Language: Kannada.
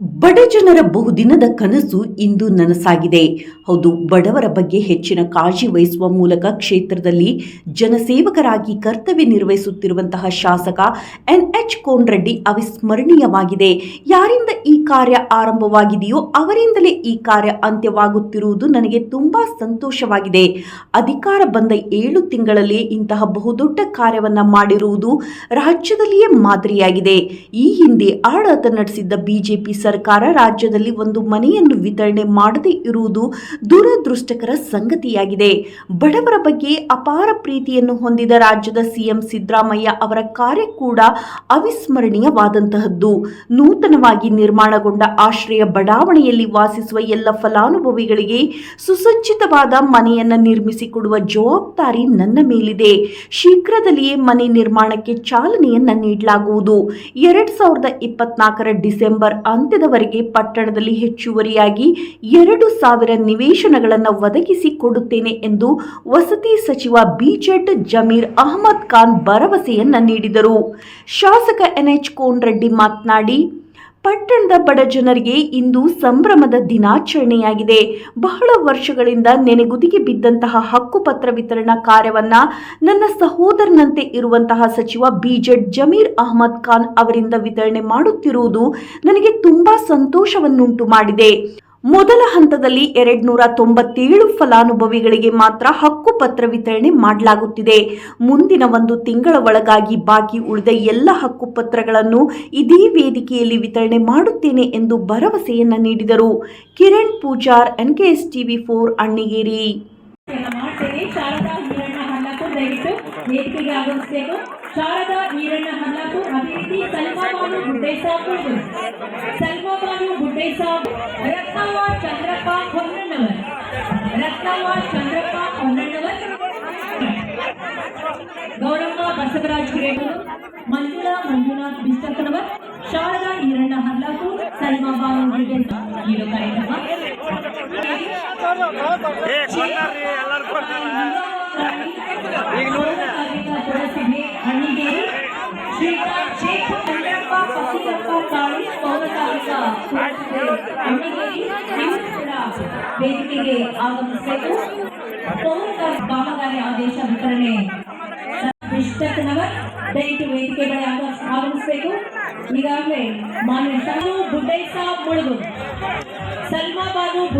ಬಡ ಜನರ ಬಹುದಿನದ ಕನಸು ಇಂದು ನನಸಾಗಿದೆ. ಹೌದು, ಬಡವರ ಬಗ್ಗೆ ಹೆಚ್ಚಿನ ಕಾಳಜಿ ವಹಿಸುವ ಮೂಲಕ ಕ್ಷೇತ್ರದಲ್ಲಿ ಜನಸೇವಕರಾಗಿ ಕರ್ತವ್ಯ ನಿರ್ವಹಿಸುತ್ತಿರುವಂತಹ ಶಾಸಕ ಎನ್ ಎಚ್ ಕೋನ್ರೆಡ್ಡಿ ಅವಿಸ್ಮರಣೀಯವಾಗಿದೆ. ಯಾರಿಂದ ಈ ಕಾರ್ಯ ಆರಂಭವಾಗಿದೆಯೋ ಅವರಿಂದಲೇ ಈ ಕಾರ್ಯ ಅಂತ್ಯವಾಗುತ್ತಿರುವುದು ನನಗೆ ತುಂಬಾ ಸಂತೋಷವಾಗಿದೆ. ಅಧಿಕಾರ ಬಂದ ಏಳು ತಿಂಗಳಲ್ಲಿ ಇಂತಹ ಬಹುದೊಡ್ಡ ಕಾರ್ಯವನ್ನು ಮಾಡಿರುವುದು ರಾಜ್ಯದಲ್ಲಿಯೇ ಮಾದರಿಯಾಗಿದೆ. ಈ ಹಿಂದೆ ಆಡಳಿತ ನಡೆಸಿದ್ದ ಬಿಜೆಪಿ ಸರ್ಕಾರ ರಾಜ್ಯದಲ್ಲಿ ಒಂದು ಮನೆಯನ್ನು ವಿತರಣೆ ಮಾಡದೇ ಇರುವುದು ದುರದೃಷ್ಟಕರ ಸಂಗತಿಯಾಗಿದೆ. ಬಡವರ ಬಗ್ಗೆ ಅಪಾರ ಪ್ರೀತಿಯನ್ನು ಹೊಂದಿದ ರಾಜ್ಯದ ಸಿಎಂ ಸಿದ್ದರಾಮಯ್ಯ ಅವರ ಕಾರ್ಯ ಕೂಡ ಅವಿಸ್ಮರಣೀಯವಾದಂತಹದ್ದು. ನೂತನವಾಗಿ ನಿರ್ಮಾಣಗೊಂಡ ಆಶ್ರಯ ಬಡಾವಣೆಯಲ್ಲಿ ವಾಸಿಸುವ ಎಲ್ಲ ಫಲಾನುಭವಿಗಳಿಗೆ ಸುಸಜ್ಜಿತವಾದ ಮನೆಯನ್ನ ನಿರ್ಮಿಸಿಕೊಡುವ ಜವಾಬ್ದಾರಿ ನನ್ನ ಮೇಲಿದೆ. ಶೀಘ್ರದಲ್ಲಿಯೇ ಮನೆ ನಿರ್ಮಾಣಕ್ಕೆ ಚಾಲನೆಯನ್ನ ನೀಡಲಾಗುವುದು. ಎರಡ್ ಸಾವಿರದ ಇಪ್ಪತ್ನಾಲ್ಕರ ಡಿಸೆಂಬರ್ ಅಂತ್ಯದವರೆಗೆ ಪಟ್ಟಣದಲ್ಲಿ ಹೆಚ್ಚುವರಿಯಾಗಿ ಎರಡು ಸಾವಿರ ನಿವೇಶನಗಳನ್ನು ಒದಗಿಸಿ ಕೊಡುತ್ತೇನೆ ಎಂದು ವಸತಿ ಸಚಿವ ಬಿಜೆಟ್ ಜಮೀರ್ ಅಹಮದ್ ಖಾನ್ ಭರವಸೆಯನ್ನ ನೀಡಿದರು. ಶಾಸಕ ಎನ್ಎಚ್ ಕೋನ್ರೆಡ್ಡಿ ಮಾತನಾಡಿ ಪಟ್ಟಣದ ಬಡ ಜನರಿಗೆ ಇಂದು ಸಂಭ್ರಮದ ದಿನಾಚರಣೆಯಾಗಿದೆ. ಬಹಳ ವರ್ಷಗಳಿಂದ ನೆನೆಗುದಿಗೆ ಬಿದ್ದಂತಹ ಹಕ್ಕುಪತ್ರ ವಿತರಣಾ ಕಾರ್ಯವನ್ನ ನನ್ನ ಸಹೋದರನಂತೆ ಇರುವಂತಹ ಸಚಿವ ಬಿಜೆಡ್ ಜಮೀರ್ ಅಹಮದ್ ಖಾನ್ ಅವರಿಂದ ವಿತರಣೆ ಮಾಡುತ್ತಿರುವುದು ನನಗೆ ತುಂಬಾ ಸಂತೋಷವನ್ನುಂಟು ಮಾಡಿದೆ. ಮೊದಲ ಹಂತದಲ್ಲಿ ಎರಡ್ ನೂರ ತೊಂಬತ್ತೇಳು ಫಲಾನುಭವಿಗಳಿಗೆ ಮಾತ್ರ ಹಕ್ಕುಪತ್ರ ವಿತರಣೆ ಮಾಡಲಾಗುತ್ತಿದೆ. ಮುಂದಿನ ಒಂದು ತಿಂಗಳ ಒಳಗಾಗಿ ಬಾಕಿ ಉಳಿದ ಎಲ್ಲ ಹಕ್ಕುಪತ್ರಗಳನ್ನು ಇದೇ ವೇದಿಕೆಯಲ್ಲಿ ವಿತರಣೆ ಮಾಡುತ್ತೇನೆ ಎಂದು ಭರವಸೆಯನ್ನ ನೀಡಿದರು. Kiran Pujar NKS TV four, Annigeri. Sharada Iranna Guddesab Guddesab Ratnavva Chandrappa Honnannavar Ratnavva Chandrappa Honnannavar Gauramma Basavaraj Hiremath Manjula Manjunath Bishtakanavar Sharada Iranna Hallapur Salma Banu ಕಾರ್ಯಕ್ರಮ ವೇದಿಕೆಗೆ ಆಗಮಿಸಬೇಕು ಪೌರ ಕಾಮಗಾರಿ ಆದೇಶ ವಿತರಣೆ ವಿಷ್ಟಕನವರ್ ದಯವಿಟ್ಟು ವೇದಿಕೆ ಆಗ- ಆಗಮಿಸಬೇಕು. ಈಗಾಗಲೇ ಮಾನ್ಯ ಶಾಲು ಬುಡ್ಡೈ ಸಾಬ್ ಮುಳುಗು. ಸಲ್ಮಾ ಬಾನು